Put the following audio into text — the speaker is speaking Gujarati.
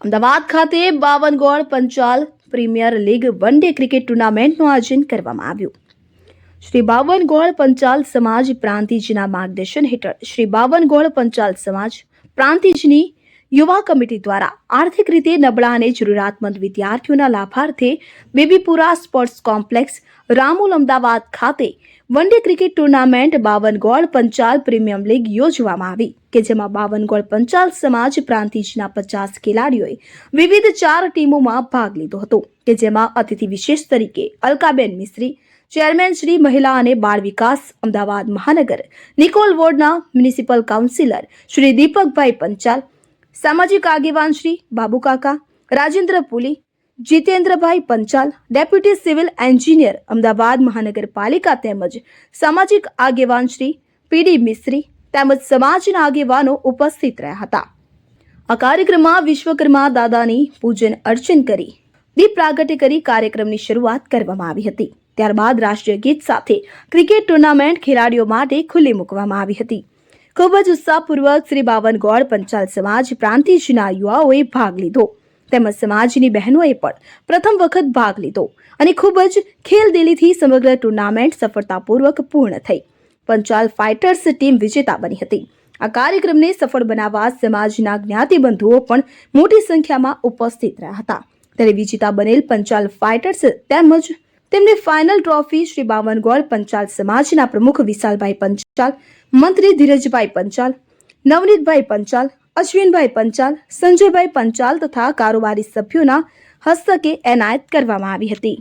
અમદાવાદ ખાતે Bavangol Panchal premier league one day cricket ટુર્નામેન્ટનું આયોજન કરવામાં આવ્યું. શ્રી બાવનગોળ પંચાલ સમાજ પ્રાંતિજના માર્ગદર્શન હેઠળ શ્રી બાવનગોળ પંચાલ સમાજ પ્રાંતિજની યુવા કમિટી દ્વારા આર્થિક રીતે નબળા અને જરૂરિયાતમંદ વિદ્યાર્થીઓના લાભાર્થે બેબીપુરા સ્પોર્ટ્સ કોમ્પ્લેક્સ, રામોલ અમદાવાદ ખાતે વન ડે ક્રિકેટ ટુર્નામેન્ટ બાવન ગોળ પંચાલ પ્રીમિયમ લીગ યોજવામાં આવી, કે જેમાં બાવન ગોળ પંચાલ સમાજ પ્રાંતિજના પચાસ ખેલાડીઓએ વિવિધ ચાર ટીમોમાં ભાગ લીધો હતો, કે જેમાં અતિથિ વિશેષ તરીકે અલકાબેન મિસ્ત્રી, ચેરમેન શ્રી મહિલા અને બાળ વિકાસ, અમદાવાદ મહાનગર, નિકોલ વોર્ડના મ્યુનિસિપલ કાઉન્સિલર શ્રી દીપકભાઈ પંચાલ સામાજિક આગેવાન Shri Babukaka Rajendra Puli, Jitendrabhai Panchal, deputy civil engineer, Ahmedabad Mahanagarpalika તેમજ સામાજિક આગેવાન શ્રી પીડી મિસ્ત્રી તેમજ સમાજના આગેવાનો ઉપસ્થિત રહ્યા હતા. આ કાર્યક્રમમાં વિશ્વકર્મા દાદાની પૂજન અર્ચન કરી, દીપ પ્રાગટ્ય કરી કાર્યક્રમની શરૂઆત કરવામાં આવી હતી. ત્યારબાદ રાષ્ટ્રીય ગીત સાથે ક્રિકેટ ટુર્નામેન્ટ ખેલાડીઓ માટે ખુલ્લી મૂકવામાં આવી હતી. ખૂબ જ ઉત્સાહપૂર્વક શ્રી બાવન ગોળ પંચાલ સમાજ પ્રાંતિજના યુવાઓએ ભાગ લીધો. તેમજ સમાજની બહેનોએ પણ પ્રથમ વખત ભાગ લીધો અને ખૂબ જ ખેલદિલીથી સમગ્ર ટુર્નામેન્ટ સફળતાપૂર્વક પૂર્ણ થઈ. પંચાલ ફાઇટર્સ ટીમ વિજેતા બની હતી. આ કાર્યક્રમને સફળ બનાવવા સમાજના જ્ઞાતિબંધુઓ પણ મોટી સંખ્યામાં ઉપસ્થિત રહ્યા હતા. ત્યારે વિજેતા બનેલ પંચાલ ફાઇટર્સ તેમજ તેમને ફાઇનલ ટ્રોફી શ્રી બાવન ગોળ પંચાલ સમાજના પ્રમુખ વિશાલભાઈ પંચાલ, મંત્રી ધીરજભાઈ પંચાલ, નવનીતભાઈ પંચાલ, અશ્વિનભાઈ પંચાલ, સંજયભાઈ પંચાલ તથા કારોબારી સભ્યોના હસ્તકે એનાયત કરવામાં આવી હતી.